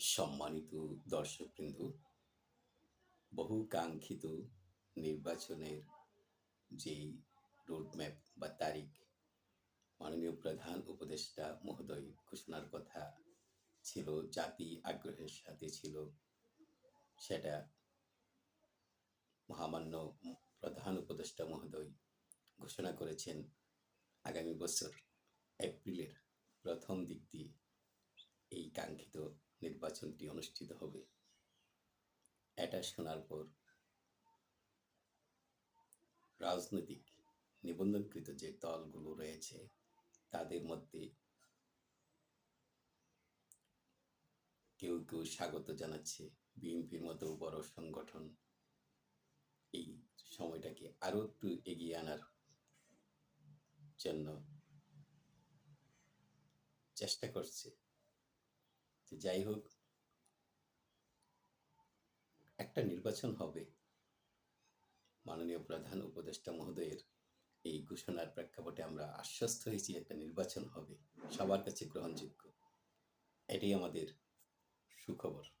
সম্মানিত দর্শকবৃন্দ, বহু কাঙ্ক্ষিত নির্বাচনের যেই রোডম্যাপ বা তারিখ, মাননীয় প্রধান উপদেষ্টা মহোদয় ঘোষণার কথা ছিল, জাতি আগ্রহের সাথে ছিল, সেটা মহামান্য প্রধান উপদেষ্টা মহোদয় ঘোষণা করেছেন। আগামী বছর এপ্রিলের প্রথম দিক দিয়ে এই কাঙ্ক্ষিত নির্বাচনটি অনুষ্ঠিত হবে। এটা শোনার পর রাজনৈতিক নিবন্ধনকৃত যে দলগুলো রয়েছে, তাদের মধ্যে কেউ কেউ স্বাগত জানাচ্ছে। বিএনপির মতো বড় সংগঠন এই সময়টাকে আরও একটু এগিয়ে আনার জন্য চেষ্টা করছে। যাই হোক, একটা নির্বাচন হবে। মাননীয় প্রধান উপদেষ্টা মহোদয়ের এই ঘোষণার প্রেক্ষাপটে আমরা আশ্বস্ত হয়েছি একটা নির্বাচন হবে। সবার কাছে গ্রহণযোগ্য। এটাই আমাদের সুখবর।